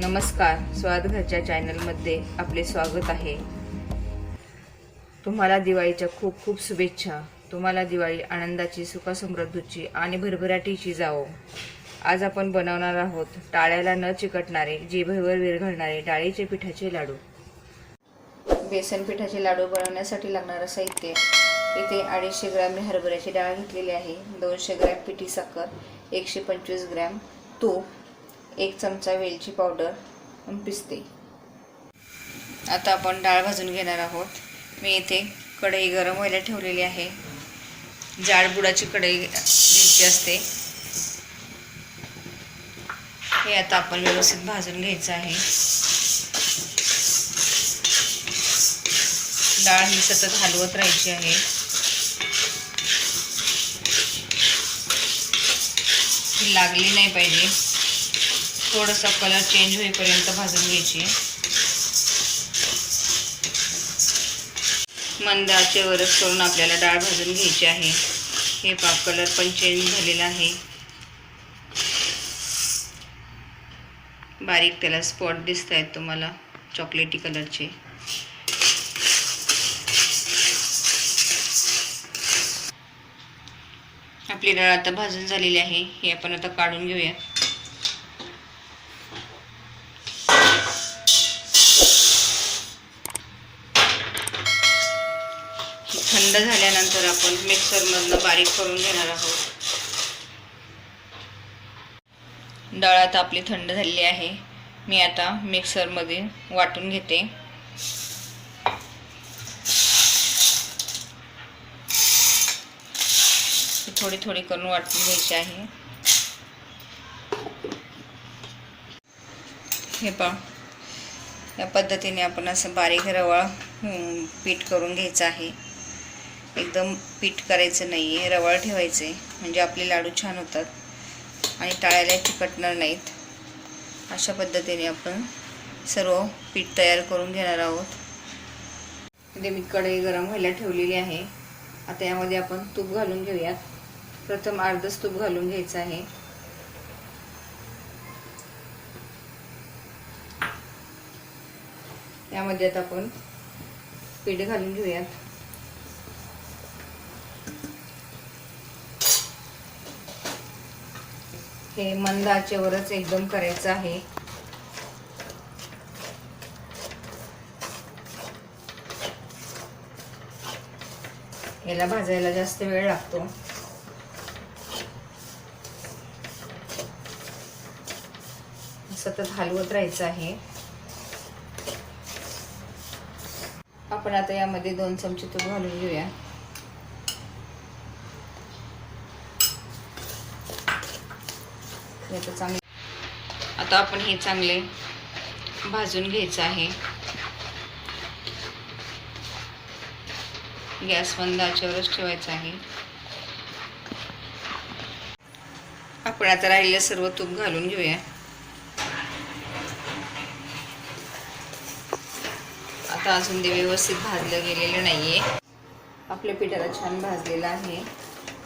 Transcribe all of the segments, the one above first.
नमस्कार स्वाद घरच्या चॅनलमध्ये आपले स्वागत आहे. तुम्हाला दिवाळीच्या खूप खूप शुभेच्छा. तुम्हाला दिवाळी आनंदाची सुखसमृद्धीची आणि भरभराटीची जावो. आज आपण बनवणार आहोत टाळ्याला न चिकटणारे जिभेवर विरघळणारे डाळीचे पिठाचे लाडू. बेसन पिठाचे लाडू बनवण्यासाठी लागणारं साहित्य. इथे अडीचशे ग्रॅम मी हरभऱ्याची डाळ घेतलेली आहे. दोनशे ग्रॅम पिठी साखर एकशे पंचवीस ग्रॅम तूप एक चमचा वेलची पावडर पिसते. आता आपण डाळ भाजून घेणार आहोत. मी इथे कढई गरम व्हायला ठेवलेली आहे. जाडबुडाची कढई घ्यायची असते. हे आता आपण व्यवस्थित भाजून घ्यायचं आहे. डाळ ही सतत हलवत राहायची आहे. ही लागली नाही पाहिजे. थोडासा कलर चेंज होईपर्यंत भाजून घ्यायची मंद आचेवरच करून आपल्याला डाळ भाजून घ्यायची आहे. हे पाक कलर पण चेंज झालेला आहे. बारीक त्याला स्पॉट दिसत आहेत तुम्हाला चॉकलेटी कलरचे आपली डाळ आता भाजून झालेली आहे. हे आपण आता काढून घेऊया थंड झाल्यानंतर आपण मिक्सरमधनं बारीक करून घेणार आहोत. डाळ आता आपली थंड झालेली आहे. मी आता मिक्सरमध्ये वाटून घेते. थोडी थोडी करून वाटून घ्यायची आहे. हे पा या पद्धतीने आपण असं बारीक रवाळ पीठ करून घ्यायचं आहे. एकदम पीठ करायचं नाही आहे रवाळ ठेवायचे. म्हणजे आपले लाडू छान होतात. आणि टाळ्याला चिकटणार नाहीत. अशा पद्धतीने आपण सर्व पीठ तयार करून घेणार आहोत. इथे मी कढई गरम व्हायला ठेवलेली आहे. आता यामध्ये आपण तूप घालून घेऊयात. प्रथम अर्धच तूप घालून घ्यायचं आहे. यामध्ये आता आपण पीठ घालून घेऊयात. हे मंद आचेवरच एकदम करायचं आहे. याला भाजायला जास्त वेळ लागतो. सतत हलवत राहायचं आहे. आपण आता यामध्ये दोन चमचे तूप घालून घेऊया. याचं आता आता आपण हे चांगले भाजून घ्यायचं आहे. गॅस बंद आचेवरच ठेवायचा आहे. आपण आता राहिलेलं सर्व तूप घालून घेऊया. आता अजून ते व्यवस्थित भाजलं गेलेलं नाही आहे आपल्या पिठाला छान भाजलेलं आहे.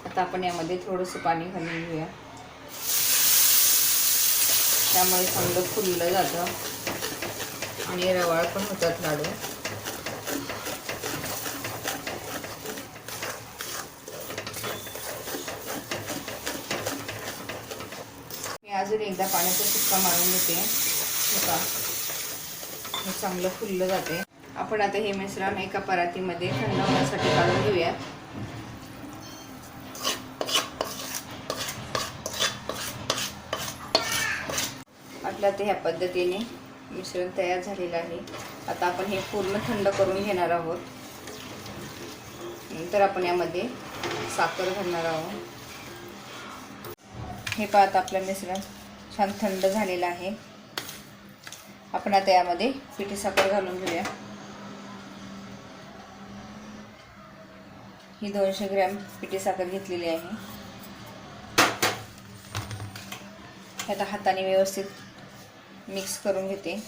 आता आपण यामध्ये थोडंसं पाणी घालून घेऊया. त्यामुळे चांगलं फुललं जातं आणि रवाळ पण होतात लाडू. मी अजून एकदा पाण्याचा सुक्का मारून घेते. हे चांगलं फुललं जाते. आपण आता हे मिश्रण एका परातीमध्ये थंड होण्यासाठी काढून घेऊया आपल्या ते ह्या पद्धतीने. मिश्रण तयार झालेलं आहे. आता आपण हे पूर्ण थंड करून घेणार आहोत. नंतर आपण यामध्ये साखर घालणार आहोत. हे पाहत आपलं मिश्रण छान थंड झालेलं आहे. आपण आता यामध्ये पिठी साखर घालून घेऊया. ही दोनशे ग्रॅम पिठी साखर घेतलेली आहे. आता हाताने व्यवस्थित मिक्स करून घेते.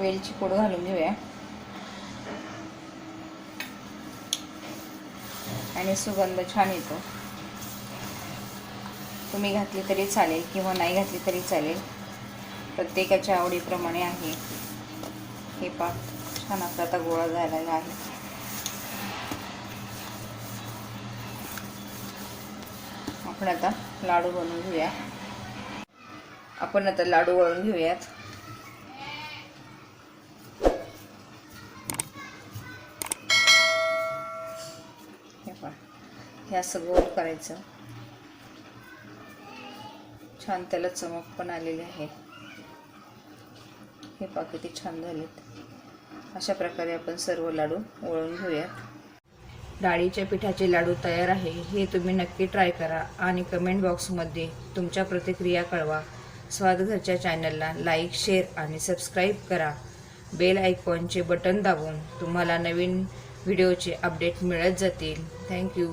वेलची पूड घालून घेऊया. आणि सुगंध छान येतो. तुम्ही घातली तरी चालेल किंवा नाही घातली तरी चालेल. प्रत्येकाच्या आवडीप्रमाणे आहे. हे पाक छान आपला आता गोळा झालेला आहे. आपण आता लाडू बनवून घेऊया. आपण आता लाडू वळून घेऊयात. हे हे असं गोल करायचं. छान त्याला चमक पण आलेली आहे. हे पहा किती छान झालेत. अशा प्रकारे आपण सर्व लाडू वळून घेऊयात डाळीच्या पिठाचे लाडू तयार आहे. हे तुम्ही नक्की ट्राय करा आणि कमेंट बॉक्समध्ये तुमच्या प्रतिक्रिया कळवा. स्वादघरच्या चॅनलला लाईक शेअर आणि सबस्क्राईब करा. बेल आयकॉनचे बटन दाबून तुम्हाला नवीन व्हिडिओचे अपडेट मिळत जातील. थँक्यू.